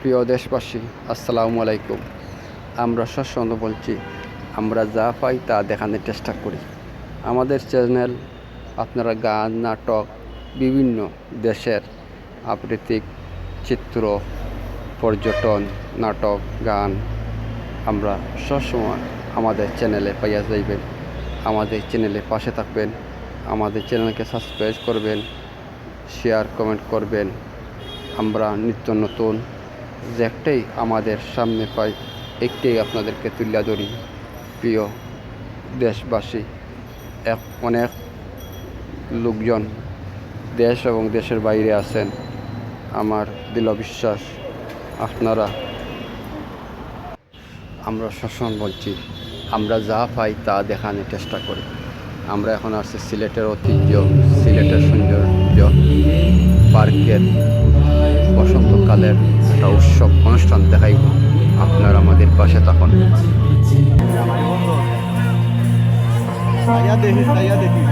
প্রিয় দেশবাসী, আসসালামু আলাইকুম। আমরা সৎসন্দ বলছি, আমরা যা পাই তা দেখানোর চেষ্টা করি। আমাদের চ্যানেল, আপনারা গান, নাটক, বিভিন্ন দেশের আবৃত্তিক চিত্র, পর্যটন, নাটক, গান, আমরা সবসময় আমাদের চ্যানেলে পাইয়া যাইবেন। আমাদের চ্যানেলে পাশে থাকবেন, আমাদের চ্যানেলকে সাবস্ক্রাইব করবেন শেয়ার কমেন্ট করবেন। আমরা নিত্য নতুন যে একটাই আমাদের সামনে পাই একটাই আপনাদেরকে তুলিয়া ধরি। প্রিয় দেশবাসী, এক অনেক লোকজন দেশ এবং দেশের বাইরে আছেন। আমার দৃঢ় বিশ্বাস, আপনারা, আমরা সবসময় বলছি, আমরা যা পাই তা দেখানোর চেষ্টা করি। আমরা এখন আসছি সিলেটের ঐতিহ্য, সিলেটের সৌন্দর্য, পার্কের বসন্তকালের একটা উৎসব অনুষ্ঠান দেখাইব। আপনারা আমাদের পাশে তখন তাইয়া দেখি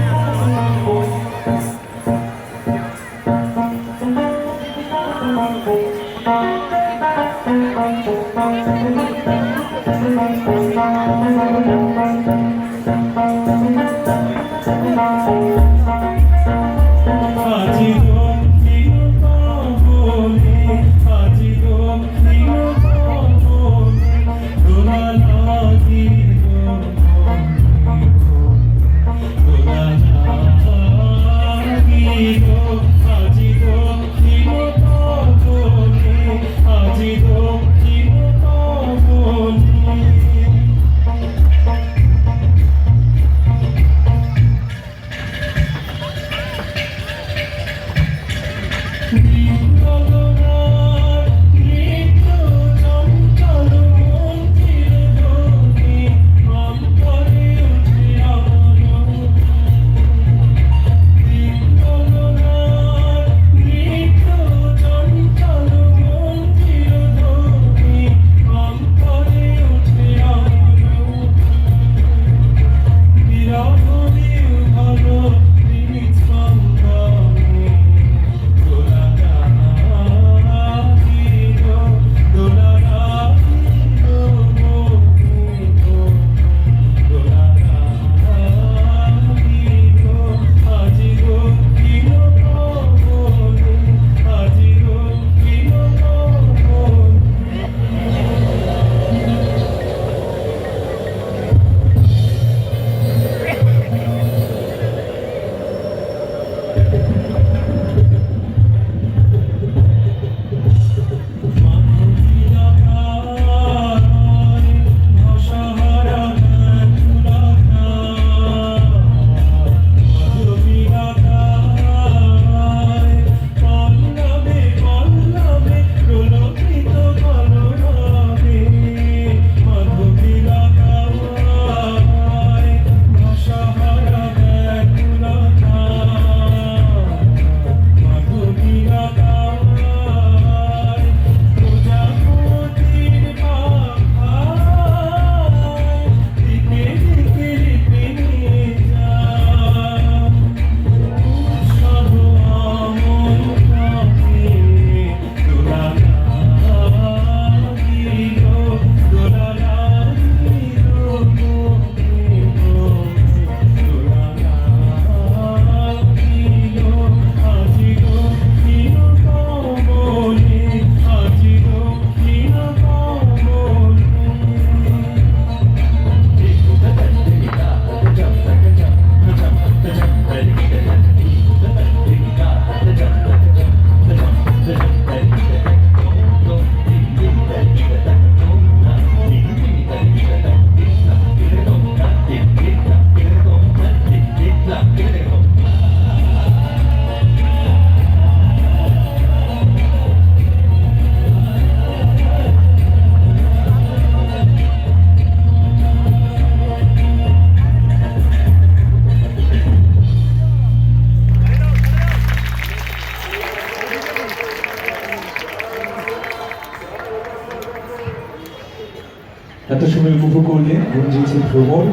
এত সময় উপভোগ করলেন গুঞ্জিছে ভ্রমণ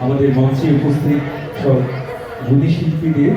আমাদের মঞ্চে উপস্থিত সব গুণী শিল্পীদের